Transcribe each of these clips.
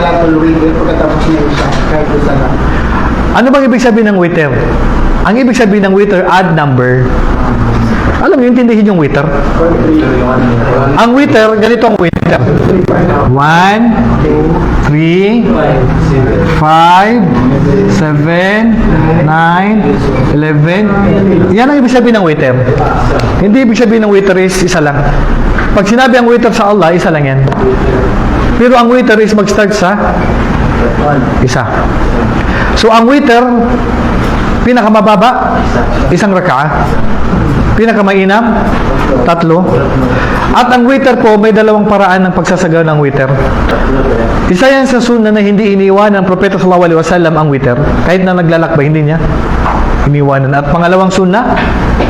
salatul witr pagkatapos niya isa, kahit isa lang. Ano bang ibig sabihin ng witr? Ang ibig sabihin ng witr, add number. Alam mo, intindihin yung witr. Ang witr, ganito ang witr. 1, 3, 5, 7, 9, 11. Yan ang ibig sabihin ng witr. Hindi ibig sabihin ng witr is isa lang. Pag sinabi ang witr sa Allah, isa lang yan. Pero ang witr is mag-start sa isa. So ang witr, pinakamababa, isang raka'a. Pinakamainam, tatlo. At ang witr po, may dalawang paraan ng pagsasagawa ng witr. Isa yan sa sunnah na hindi iniwan ng Propeta Sallallahu Alaihi Wasallam ang witr. Kahit na naglalakbay, hindi niya iniwanan. At pangalawang sunnah,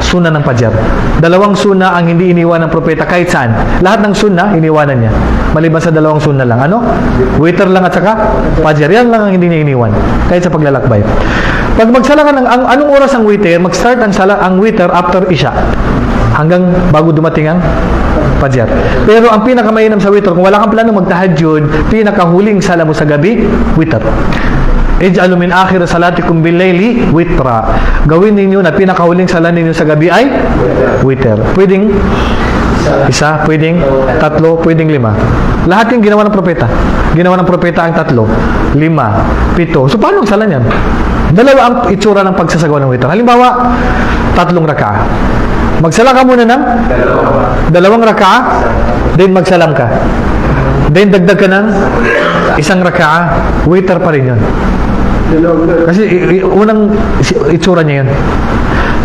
sunnah ng Fajr. Dalawang sunnah ang hindi iniwan ng propeta kahit saan. Lahat ng sunnah, iniwanan niya. Maliban sa dalawang sunnah lang. Ano? Witr lang at saka Fajr. Yan lang ang hindi niya iniwan. Kahit sa paglalakbay. Pag magsala ka ng, ang, anong oras ang witr? Mag-start ang, sala, ang witr after Isha. Hanggang bago dumating ang Fajr. Pero ang pinakamainam sa witr, kung wala kang plano magtahajjud, pinakahuling sala mo sa gabi, witr. Ij'alu min akhir salatikum bil layli witra. Gawin ninyo na pinakahuling sala ninyo sa gabi ay witr. Pwedeng isa, pwedeng tatlo, pwedeng lima. Lahat yung ginawa ng propeta. Ginawa ng propeta ang tatlo, lima, pito. So paano ang sala niyan? Dalawa ang itsura ng pagsasagawa ng witr. Halimbawa, tatlong raka'a. Magsala ka muna ng dalawang raka'a, then magsalam ka. Then dagdag ka ng isang raka'a, witr pa rin yun. Kasi unang itsura niya yun.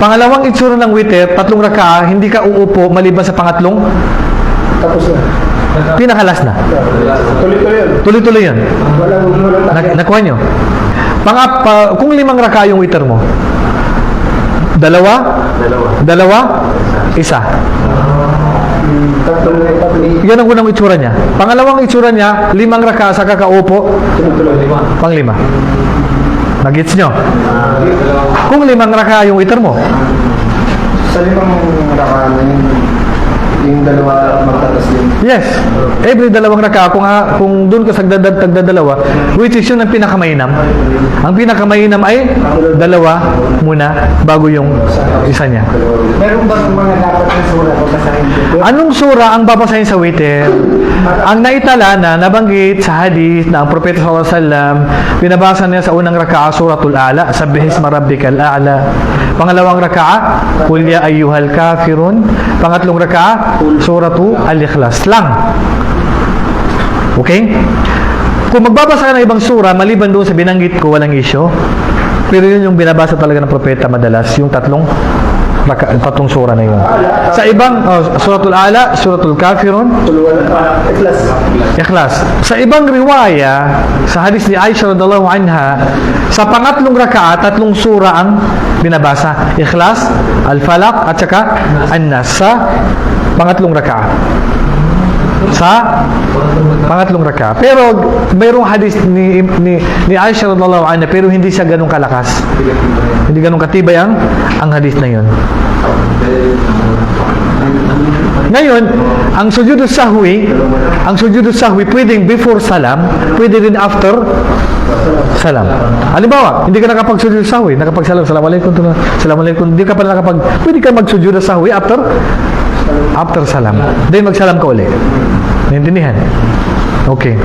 Pangalawang itsura ng witr, tatlong raka'a, hindi ka uupo maliban sa pangatlong, Tapos na. pinakalas na. Tuloy-tuloy yun. Tuloy-tuloy yun. Walang, walang Na, nakuha nyo. Pang, pa, kung limang raka'a yung witr mo, dalawa, dalawa, isa. Yan ang unang itsura niya. Pangalawang itsura niya, limang raka'a sa kakaupo, pang lima. Nagits nyo? Kung limang raka'a yung witr mo, Sa limang rakaan, yung, yung dalawa magtataslim. Yes. Every dalawang raka, kung, ha- kung doon ka sa tagdadad, tagdadalawa, which is yun ang pinakamainam. Ang pinakamainam ay dalawa muna bago yung isa niya. Meron ba mga dapat na sura ko basahin ko? Anong sura ang babasahin sa witr? Ang naitala na nabanggit sa hadith na ang Propeta sallallahu alaihi wasallam pinabasa niya sa unang raka'a suratul A'la, sabbihisma rabbikal a'la. Pangalawang raka'a, qul ya ayyuhal kafirun. Pangatlong raka'a, suratu al-ikhlas lang. Okay? Kung magbabasa ka ng ibang sura, maliban doon sa binanggit ko, walang isyo. Pero yun yung binabasa talaga ng propeta madalas, yung tatlong tatlong sura na yun. Sa ibang, oh, suratul ala, suratul kafirun. Ikhlas. ikhlas. Sa ibang riwaya, sa hadis ni Aisha radhiallahu anha, sa pangatlong rakaat, tatlong sura ang binabasa. Ikhlas, al-falaq, at saka an-nas. Sa pangatlong rakaat. Sa pangatlong raka. Pero mayroong hadis ni ni, ni Aisha radhiallahu anha pero hindi siya ganun kalakas. Hindi ganun katibay ang ang hadis na 'yon. Ngayon, ang sujudu sahwi, ang sujudu sahwi pwedeng before salam, pwede rin after salam. Halimbawa, hindi ka nakapag-sujudu sahwi, nakapag-salam, assalamualaikum, assalamualaikum, hindi ka pa nakapag, pwede ka mag-sujudu sahwi after after salam. Then magsalam ka ulit. Naintindihan? Okay.